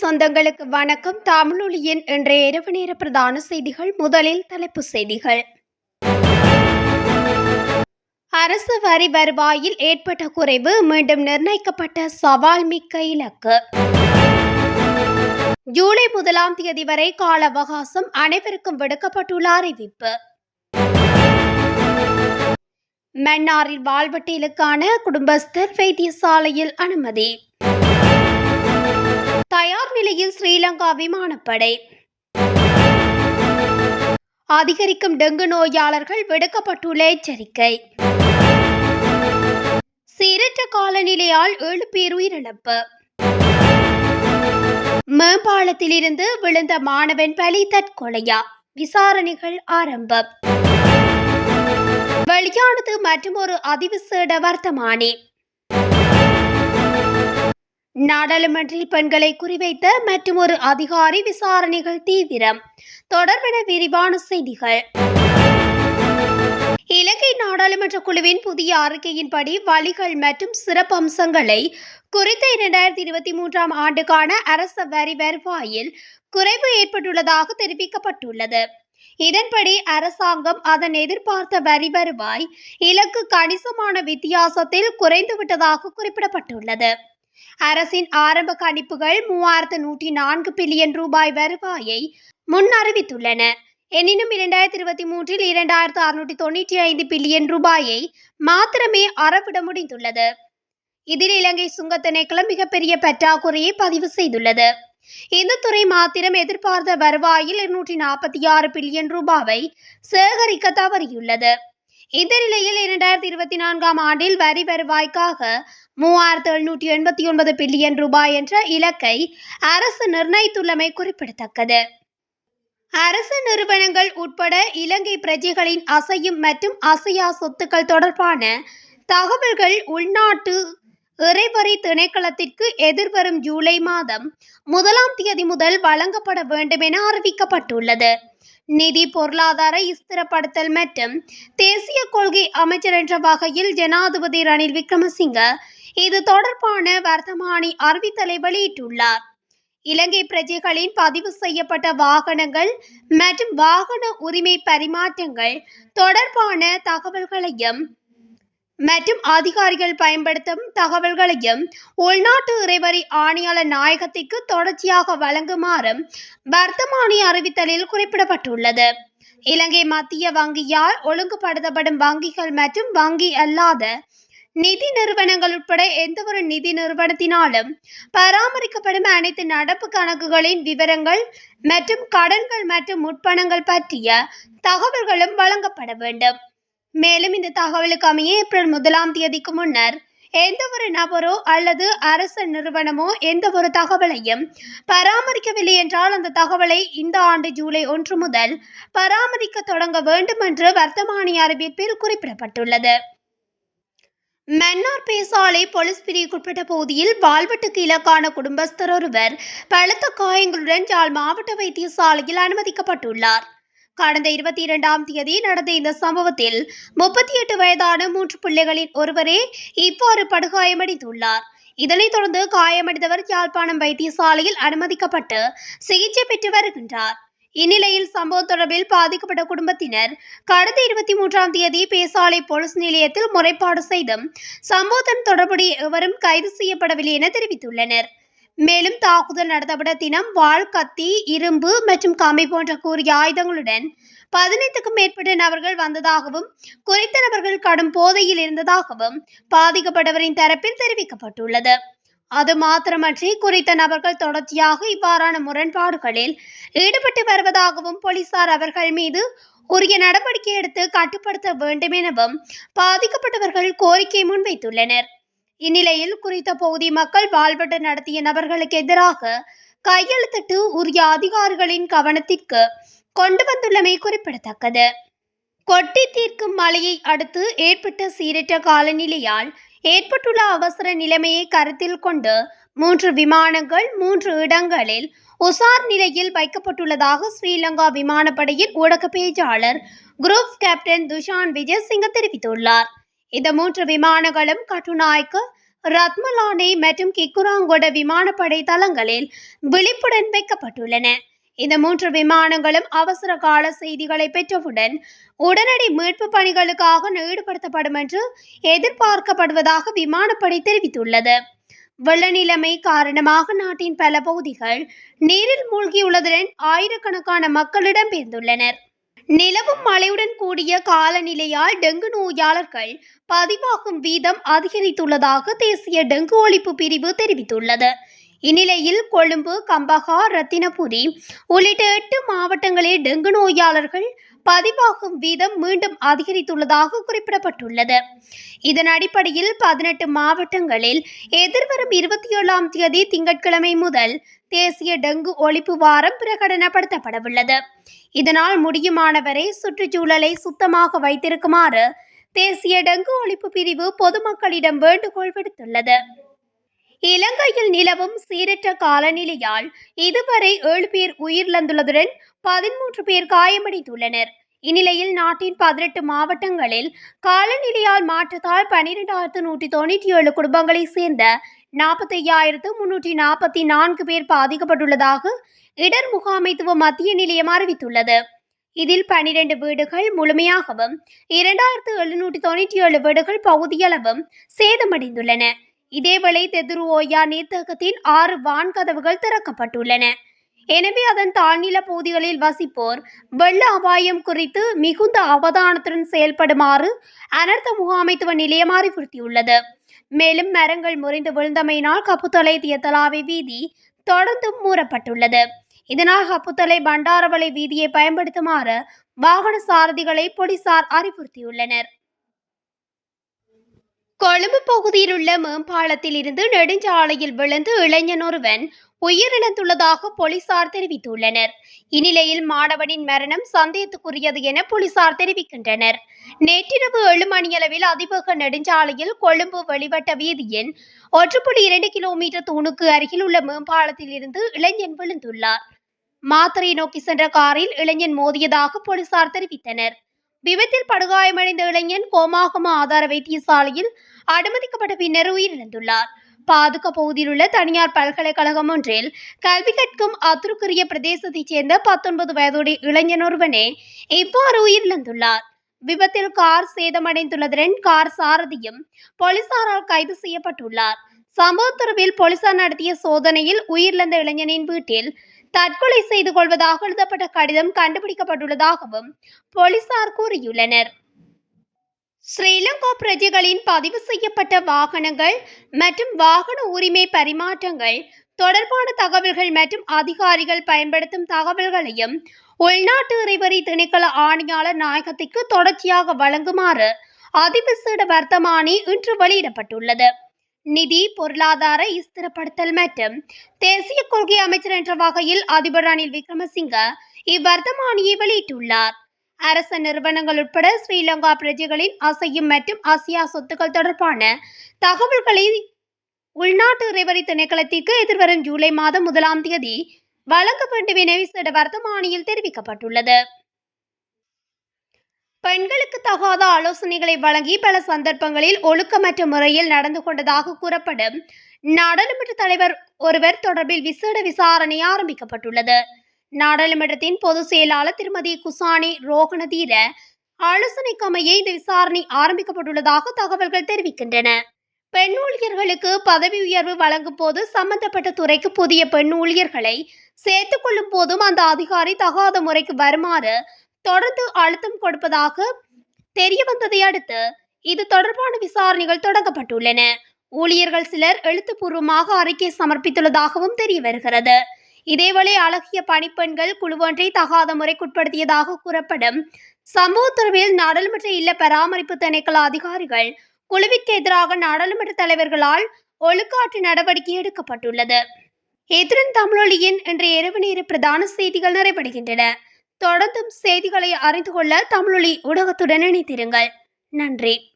சொந்தங்களுக்கு வணக்கம். தமிழொலியின் இன்றைய இரவு நேர பிரதான செய்திகள் முதலில் தலைப்பு செய்திகள். அரசு வரி வருவாயில் ஏற்பட்ட குறைவு மீண்டும் நிர்ணயிக்கப்பட்ட சவால் மிக்க இலக்கு. ஜூலை முதலாம் தேதி வரை கால அவகாசம் அனைவருக்கும் விடுக்கப்பட்டுள்ள அறிவிப்பு. மன்னாரில் வாழ்வெட்டிலுக்கான குடும்பஸ்தர் வைத்தியசாலையில் அனுமதி. தயார் நிலையில் ஸ்ரீலங்கா விமானப்படை. அதிகரிக்கும் டெங்கு நோயாளர்கள் விடுக்கப்பட்டுள்ள எச்சரிக்கை. சீரற்ற காலநிலையால் ஏழு பேர் உயிரிழப்பு. மேம்பாலத்திலிருந்து விழுந்த மாணவன் பலி தற்கொலையா? விசாரணைகள் ஆரம்பம். வெளியானது மற்றும் ஒரு அதிவிசேட வர்த்தமானி. நாடாளுமன்றில் பெண்களை குறிவைத்த மற்றும் ஒரு அதிகாரி விசாரணைகள் தீவிரம். தொடர்பென விரிவான செய்திகள். இலங்கை நாடாளுமன்ற குழுவின் புதிய அறிக்கையின்படி வழிகள் மற்றும் சிறப்பம்சங்களை குறித்த இரண்டாயிரத்தி இருபத்தி மூன்றாம் ஆண்டுக்கான அரச வரி வருவாயில் குறைவு ஏற்பட்டுள்ளதாக தெரிவிக்கப்பட்டுள்ளது. இதன்படி அரசாங்கம் அதன் எதிர்பார்த்த வரி வருவாய் இலக்கு கணிசமான வித்தியாசத்தில் குறைந்துவிட்டதாக குறிப்பிடப்பட்டுள்ளது. அரசின் ஆரம்ப கணிப்புகள் மூவாயிரத்து நூற்றி நான்கு பில்லியன் ரூபாய் வருவாயை முன் அறிவித்துள்ளன. எனினும் இரண்டாயிரத்தி இருபத்தி மூன்றில் இரண்டாயிரத்து அறுநூற்றி தொண்ணூற்றி ஐந்து பில்லியன் ரூபாயை மாத்திரமே அறவிட முடிந்துள்ளது. இதில் இலங்கை சுங்கத் திணைக்களம் மிகப்பெரிய பற்றாக்குறையை பதிவு செய்துள்ளது. இந்த துறை மாத்திரம் எதிர்பார்த்த வருவாயில் இருநூற்றி நாற்பத்தி ஆறு பில்லியன் ரூபாவை சேகரிக்க தவறியுள்ளது. இந்த நிலையில் இரண்டாயிரத்தி இருபத்தி நான்காம் ஆண்டில் வரி வருவாய்க்காக மூவாயிரத்து எழுநூற்றி எண்பத்தி ஒன்பது பில்லியன் ரூபாய் என்ற இலக்கை அரசு நிர்ணயித்துள்ளமை குறிப்பிடத்தக்கது. அரசு நிறுவனங்கள் உட்பட இலங்கை பிரஜைகளின் அசையும் மற்றும் அசையா சொத்துக்கள் தொடர்பான தகவல்கள் உள்நாட்டு இறைவரி திணைக்களத்திற்கு எதிர்வரும் ஜூலை மாதம் முதலாம் தேதி முதல் வழங்கப்பட வேண்டும் என அறிவிக்கப்பட்டுள்ளது. நிதி பொருளாதார ஸ்திரப்படுத்தல் மற்றும் தேசிய கொள்கை அமைச்சர் என்ற வகையில் ஜனாதிபதி ரணில் விக்ரமசிங்க இது தொடர்பான வர்த்தமானி அறிவித்தலை வெளியிட்டுள்ளார். இலங்கை பிரஜைகளின் பதிவு செய்யப்பட்ட வாகனங்கள் மற்றும் வாகன உரிமை பரிமாற்றங்கள் தொடர்பான தகவல்களையும் மற்றும் அதிகாரிகள் பயன்படுத்தும் தகவல்களையும் உள்நாட்டு இறைவரி ஆணையாளர் நாயகத்திற்கு தொடர்ச்சியாக வழங்குமாறும் வர்த்தமானி அறிவித்தலில் குறிப்பிடப்பட்டுள்ளது. இலங்கை மத்திய வங்கியால் ஒழுங்குபடுத்தப்படும் வங்கிகள் மற்றும் வங்கி அல்லாத நிதி நிறுவனங்கள் உட்பட எந்தவொரு நிதி நிறுவனத்தினாலும் பராமரிக்கப்படும் அனைத்து நடப்பு கணக்குகளின் விவரங்கள் மற்றும் கடன்கள் மற்றும் முற்பணங்கள் பற்றிய தகவல்களும் வழங்கப்பட வேண்டும். மேலும் இந்த தகவலுக்கு அமைய ஏப்ரல் முதலாம் தேதிக்கு முன்னர் எந்த ஒரு நபரோ அல்லது அரசு நிறுவனமோ எந்த ஒரு தகவலையும் பராமரிக்கவில்லை என்றால் அந்த தகவலை இந்த ஆண்டு ஜூலை ஒன்று முதல் பராமரிக்க தொடங்க வேண்டும் என்று வர்த்தமானி அறிவிப்பில் குறிப்பிடப்பட்டுள்ளது. மன்னார் பேசாலை போலீஸ் பிரிவுக்குட்பட்ட பகுதியில் வாழ்வெட்டுக்கு இலக்கான குடும்பஸ்தர் ஒருவர் பலத்த காயங்களுடன் யாழ் மாவட்ட வைத்தியசாலையில் அனுமதிக்கப்பட்டுள்ளார். கடந்த இருபத்தி இரண்டாம் தேதி நடந்த இந்த சம்பவத்தில் முப்பத்தி எட்டு வயதான மூன்று பிள்ளைகளின் ஒருவரே இவ்வாறு படுகாயமடைந்துள்ளார். இதனைத் தொடர்ந்து காயமடைந்தவர் யாழ்ப்பாணம் வைத்தியசாலையில் அனுமதிக்கப்பட்டு சிகிச்சை பெற்று வருகின்றார். இந்நிலையில் சம்பவம் தொடர்பில் பாதிக்கப்பட்ட குடும்பத்தினர் கடந்த இருபத்தி மூன்றாம் தேதி பேசாலை போலீஸ் நிலையத்தில் முறைப்பாடு செய்தும் சம்பவத்துடன் தொடர்புடைய எவரும் கைது செய்யப்படவில்லை என தெரிவித்துள்ளனர். மேலும் தாக்குதல் நடத்தப்பட்ட தினம் வாள் கத்தி இரும்பு மற்றும் கம்பி போன்ற கூறிய ஆயுதங்களுடன் பதினைந்துக்கும் மேற்பட்ட நபர்கள் வந்ததாகவும் குறித்த நபர்கள் கடும் போதையில் இருந்ததாகவும் பாதிக்கப்பட்டவரின் தரப்பில் தெரிவிக்கப்பட்டுள்ளது. அது மாத்திரமன்றி குறித்த நபர்கள் தொடர்ச்சியாக இவ்வாறான முரண்பாடுகளில் ஈடுபட்டு வருவதாகவும் போலீசார் அவர்கள் மீது உரிய நடவடிக்கை எடுத்து கட்டுப்படுத்த வேண்டும் எனவும் பாதிக்கப்பட்டவர்கள் கோரிக்கை முன்வைத்துள்ளனர். இந்நிலையில் குறித்த பகுதி மக்கள் வாழ்வெட்டு நடத்திய நபர்களுக்கு எதிராக கையெழுத்திட்டு உரிய அதிகாரிகளின் கவனத்திற்கு கொண்டு வந்துள்ளமை குறிப்பிடத்தக்கது. கொட்டி தீர்க்கும் மழையை அடுத்து ஏற்பட்ட சீரற்ற காலநிலையால் ஏற்பட்டுள்ள அவசர நிலைமையை கருத்தில் கொண்டு மூன்று விமானங்கள் மூன்று இடங்களில் உசார் நிலையில் வைக்கப்பட்டுள்ளதாக ஸ்ரீலங்கா விமானப்படையின் ஊடக பேச்சாளர் குரூப் கேப்டன் துஷான் விஜய் சிங்க தெரிவித்துள்ளார். இந்த மூன்று விமானங்களும் கட்டுநாய்க்கு ரத்மலானி மற்றும் கிக்குராங்கோட விமானப்படை தளங்களில் விழிப்புடன் வைக்கப்பட்டுள்ளன. இந்த மூன்று விமானங்களும் அவசர கால செய்திகளை பெற்றவுடன் உடனடி மீட்பு பணிகளுக்காக ஈடுபடுத்தப்படும் என்று எதிர்பார்க்கப்படுவதாக விமானப்படை தெரிவித்துள்ளது. வெள்ள நிலைமை காரணமாக நாட்டின் பல பகுதிகள் நீரில் மூழ்கியுள்ளதுடன் ஆயிரக்கணக்கான மக்கள் இடம்பெயர்ந்துள்ளனர் நிலவும் மழையுடன் கூடிய காலநிலையால் டெங்கு நோயாளர்கள் பதிவாகும் வீதம் அதிகரித்துள்ளதாக தேசிய டெங்கு ஒழிப்பு பிரிவு தெரிவித்துள்ளது. இந்நிலையில் கொழும்பு கம்பகா ரத்தினபுரி உள்ளிட்ட எட்டு மாவட்டங்களில் டெங்கு நோயாளர்கள் பதிவாகும் வீதம் மீண்டும் அதிகரித்துள்ளதாக குறிப்பிடப்பட்டுள்ளது. இதன் அடிப்படையில் பதினெட்டு மாவட்டங்களில் எதிர்வரும் இருபத்தி ஏழாம் தேதி திங்கட்கிழமை முதல் தேசிய டெங்கு ஒழிப்பு வாரம் பிரகடனப்படுத்தப்படவுள்ளது. இதனால் முடியுமானவரை சுற்றுச்சூழலை சுத்தமாக வைத்திருக்குமாறு தேசிய டெங்கு ஒழிப்பு பிரிவு பொதுமக்களிடம் வேண்டுகோள் விடுத்துள்ளது. இலங்கையில் நிலவும் சீரற்ற காலநிலையால் இதுவரை ஏழு பேர் உயிரிழந்துள்ளதுடன் பதிமூன்று பேர் காயமடைந்துள்ளனர். இந்நிலையில் நாட்டின் பதினெட்டு மாவட்டங்களில் காலநிலையால் மாற்றத்தால் பனிரெண்டாயிரத்து நூற்றி தொண்ணூற்றி ஏழு குடும்பங்களை சேர்ந்த நாற்பத்தையாயிரத்து முன்னூற்றி நாற்பத்தி நான்கு பேர் பாதிக்கப்பட்டுள்ளதாக இடர் முகாமைத்துவ மத்திய நிலையம் அறிவித்துள்ளது. இதில் பனிரெண்டு வீடுகள் முழுமையாகவும் இரண்டாயிரத்து எழுநூற்றி தொண்ணூற்றி ஏழு வீடுகள் பகுதியளவும் சேதமடைந்துள்ளன. இதேவேளை தெதுரு ஓயா நீர்த்தகத்தின் ஆறு வான்கதவுகள் திறக்கப்பட்டுள்ளன. எனவே அதன் தாழ்நில பகுதிகளில் வசிப்போர் வெள்ள அபாயம் குறித்து மிகுந்த அவதானத்துடன் செயல்படுமாறு அனர்த்த முகாமைத்துவ நிலையம் அறிவுறுத்தியுள்ளது. மேலும் மரங்கள் முறிந்து விழுந்தமையினால் கப்புத்தலை தியத்தலாவை வீதி தொடர்ந்து மூடப்பட்டுள்ளது. இதனால் கப்புத்தலை பண்டாரவளை வீதியை பயன்படுத்துமாறு வாகன சாரதிகளை போலீசார் அறிவுறுத்தியுள்ளனர். கொழும்பு பகுதியில் உள்ள மேம்பாலத்தில் இருந்து நெடுஞ்சாலையில் விழுந்து இளைஞன் ஒருவன் உயிரிழந்துள்ளதாக போலீசார் தெரிவித்துள்ளனர். இந்நிலையில் மாணவனின் மரணம் சந்தேகத்துக்குரியது என போலீசார் தெரிவிக்கின்றனர். நேற்றிரவு ஏழு மணியளவில் அதிவேக நெடுஞ்சாலையில் கொழும்பு வெளிவட்ட வீதியின் ஒன்று புள்ளி இரண்டு கிலோமீட்டர் தூணுக்கு அருகில் உள்ள மேம்பாலத்தில் இருந்து இளைஞன் விழுந்துள்ளார். மாத்திரை நோக்கி சென்ற காரில் இளைஞன் மோதியதாக போலீசார் தெரிவித்தனர். விபத்தில் படுகாயமடைந்த இளைஞன் கோமாகம ஆதார வைத்தியசாலையில் அனுமதிக்கப்பட்ட பின்னர் உயிரிழந்துள்ளார். பாதுகா பகுதியில் உள்ள தனியார் பல்கலைக்கழகம் ஒன்றில் கல்வி கற்கும் அத்துருக்குரிய பிரதேசத்தைச் சேர்ந்த பத்தொன்பது வயதுடைய இளைஞன் ஒருவனே இவ்வாறு உயிரிழந்துள்ளார். விபத்தில் கார் சேதமடைந்துள்ளதுடன் கார் சாரதியும் போலீசாரால் கைது செய்யப்பட்டுள்ளார். சம்பவ தொடர்பில் போலீசார் நடத்திய சோதனையில் உயிரிழந்த இளைஞனின் வீட்டில் தற்கொலை செய்து கொள்வதாக எழுதப்பட்ட கடிதம் கண்டுபிடிக்கப்பட்டுள்ளதாகவும் போலீசார் கூறியுள்ளனர். ஸ்ரீலங்கா பிரஜைகளின் பதிவு செய்யப்பட்ட வாகனங்கள் மற்றும் வாகன உரிமை பரிமாற்றங்கள் தொடர்பான தகவல்கள் மற்றும் அதிகாரிகள் பயன்படுத்தும் தகவல்களையும் உள்நாட்டு இறைவரி திணைக்கள ஆணையாளர் நாயகத்திற்கு தொடர்ச்சியாக வழங்குமாறு அதிவிசேட வர்த்தமானி இன்று வெளியிடப்பட்டுள்ளது. நிதி பொருளாதார ஸ்திரப்படுத்தல் மற்றும் தேசிய கொள்கை அமைச்சர் என்ற வகையில் அதிபர் ரணில் விக்ரமசிங்க இவ்வர்த்தமானியை வெளியிட்டுள்ளார். அரச நிறுவனங்கள் உட்பட ஸ்ரீலங்கா பிரஜைகளின் அசையும் மற்றும் அசியா சொத்துக்கள் தொடர்பான தகவல்களை உள்நாட்டு இறைவரி திணைக்களத்திற்கு எதிர்வரும் ஜூலை மாதம் முதலாம் தேதி வழங்க வேண்டும் என விசேட வர்த்தமானியில் தெரிவிக்கப்பட்டுள்ளது. பெண்களுக்கு தகாத ஆலோசனைகளை வழங்கி பல சந்தர்ப்பங்களில் ஒழுக்கமற்ற முறையில் நடந்து கொண்டதாக கூறப்படும். நாடாளுமன்ற தலைவர் ஒருவர் தொடர்பில் விசேட விசாரணை ஆரம்பிக்கப்பட்டுள்ளது. நாடாளுமன்றத்தின் பொதுச் செயலாளர் திருமதி குசானி ரோகணதீர ஆலோசனைக்கமைய இந்த விசாரணை ஆரம்பிக்கப்பட்டுள்ளதாக தகவல்கள் தெரிவிக்கின்றன. பெண் ஊழியர்களுக்கு பதவி உயர்வு வழங்கும் போது சம்பந்தப்பட்ட துறைக்கு புதிய பெண் ஊழியர்களை சேர்த்துக் கொள்ளும் போதும் அந்த அதிகாரி தகாத முறைக்கு வருமாறு தொடர்ந்து அழுத்தம் கொடுப்பதாக தெரிய வந்ததை அடுத்து இது தொடர்பான விசாரணைகள் தொடங்கப்பட்டுள்ளன. ஊழியர்கள் சிலர் எழுத்துப்பூர்வமாக அறிக்கை சமர்ப்பித்துள்ளதாகவும் தெரிய வருகிறது. இதேவேளை அழகிய பணிப்பெண்கள் குழுவொன்றை தகாத முறைக்குட்படுத்தியதாக கூறப்படும் சம்பவ நாடாளுமன்ற இல்ல பராமரிப்பு திணைக்கள அதிகாரிகள் குழுவிற்கு எதிராக நாடாளுமன்ற தலைவர்களால் ஒழுக்காற்று நடவடிக்கை எடுக்கப்பட்டுள்ளது. எதிரன் தமிழொலியின் இன்றைய இரவு நேர பிரதான செய்திகள் நிறைவடைகின்றன. தொடர்ந்தும் செய்திகளை அறிந்து கொள்ள தமிழொலி ஊடகத்துடன் இணைத்திருங்கள் நன்றி.